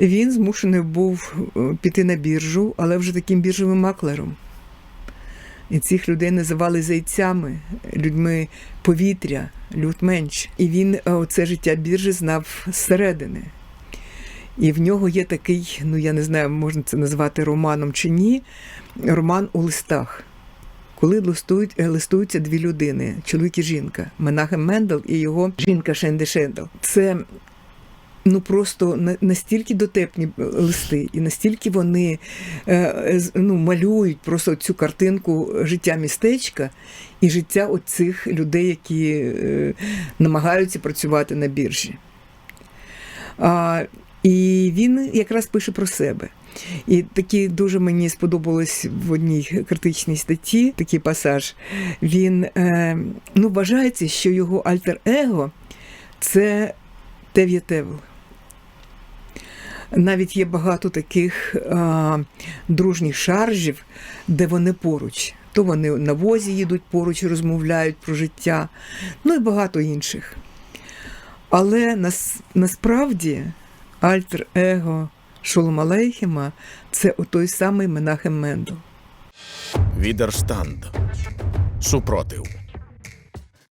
Він змушений був е, піти на біржу, але вже таким біржовим маклером. І цих людей називали зайцями, людьми повітря, людменш. І він е, це життя біржі знав зсередини. І в нього є такий, ну я не знаю, можна це назвати романом чи ні, роман у листах. Коли листують, е, листуються дві людини, чоловік і жінка, Менахем Мендел і його жінка Шенде Шендел. Це ну просто настільки дотепні листи, і настільки вони е, е, ну, малюють просто цю картинку життя містечка і життя оцих людей, які е, намагаються працювати на біржі. А, і він якраз пише про себе. І такі дуже мені сподобалось в одній критичній статті такий пасаж. Він е, ну, вважається, що його альтер-его це Тев'єтевел. Навіть є багато таких а, дружніх шаржів, де вони поруч. То вони на возі їдуть поруч, розмовляють про життя, ну і багато інших. Але нас, насправді альтер-его Шолома Алейхема – це отой самий Менахем Мендел. Відерштанд. Супротив.